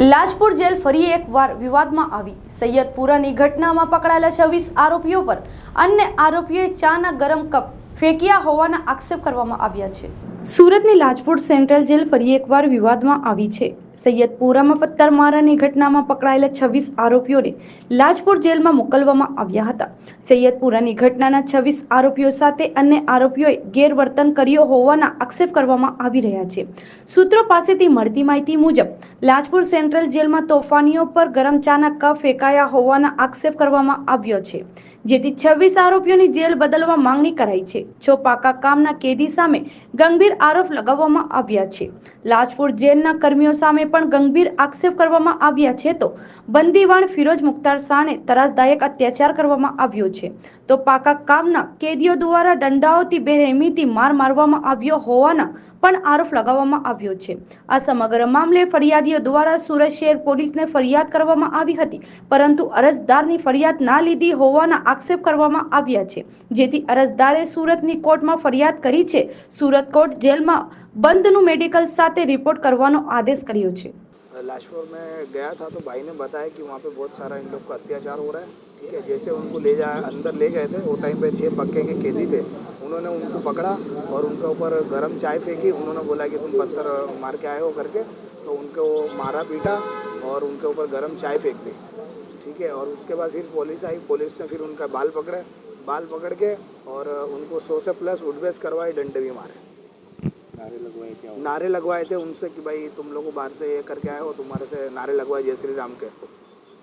Lajpur jail ફરી એકવાર વિવાદમાં આવી. સૈયદપુરાની ઘટનામાં પકડાયેલા છવ્વીસ આરોપીઓ પર અન્ય આરોપીઓએ ચાના ગરમ કપ ફેંક્યા હોવાના આક્ષેપ કરવામાં આવ્યા છે. સુરતની લાજપુર સેન્ટ્રલ જેલ ફરી એકવાર વિવાદમાં આવી છે. સૈયદપુરામાં પથ્થરમારાની ઘટનામાં પકડાયેલા છવ્વીસ આરોપીઓને લાજપુર જેલમાં મોકલવામાં આવ્યા હતા. સૈયદપુરાની ઘટનાના છવ્વીસ આરોપીઓ સાથે અન્ય આરોપીઓએ ગેરવર્તન કર્યો હોવાના આક્ષેપ કરવામાં આવી રહ્યા છે. સૂત્રો પાસેથી મળતી માહિતી મુજબ, લાજપુર સેન્ટ્રલ જેલમાં તોફાનીઓ પર ગરમ ચાના કપ ફેંકાયા હોવાના આક્ષેપ કરવામાં આવ્યો છે, જેથી છવ્વીસ આરોપીઓની જેલ બદલવા માંગણી કરાઈ છે. છો પાકા કામના કેદી સામે ગંભીર આરોપ લગાવવામાં આવ્યા છે, લાજપુર જેલના કર્મીઓ સામે પણ ગંભીર આક્ષેપ કરવામાં આવ્યા છે તો બંદીવાન ફિરોજ મુખ્તાર શાહને તરાસદાયક અત્યાચાર કરવામાં આવ્યો છે. તો પાકા કામના કેદીઓ દ્વારા દંડાઓથી બેરહેમીથી માર મારવામાં આવ્યો હોવાના પણ આરોપ લગાવવામાં આવ્યો છે. આ સમગ્ર મામલે ફરિયાદીઓ દ્વારા સુરત શહેર પોલીસને ફરિયાદ કરવામાં આવી હતી, પરંતુ અરજદારની ફરિયાદ ના લીધી હોવાના આક્ષેપ કરવામાં આવ્યા છે. જેથી અરજદારે સુરતની કોર્ટમાં ફરિયાદ કરી છે. સુરત કોર્ટ જેલમાં બંધનું મેડિકલ સાથે રિપોર્ટ કરવાનો આદેશ કર્યો છે लाजपुर में गया था तो भाई ने बताया कि वहाँ पे बहुत सारा इन लोग का अत्याचार हो रहा है ठीक है जैसे उनको ले जा अंदर ले गए थे वो टाइम पे छः पक्के के कैदी थे उन्होंने उनको पकड़ा और उनके ऊपर गरम चाय फेंकी उन्होंने बोला कि तुम पत्थर मार के आए हो करके तो उनको मारा पीटा और उनके ऊपर गरम चाय फेंक दी ठीक है और उसके बाद फिर पुलिस आई पुलिस ने फिर उनका बाल पकड़े बाल पकड़ के और उनको सौ से प्लस उठबेस करवाई डंडे भी मारे नारे लगवाए क्या नारे लगवाए थे उनसे कि भाई तुम लोग बाहर से ये करके आए हो तुम्हारे से नारे लगवाए जय श्री राम के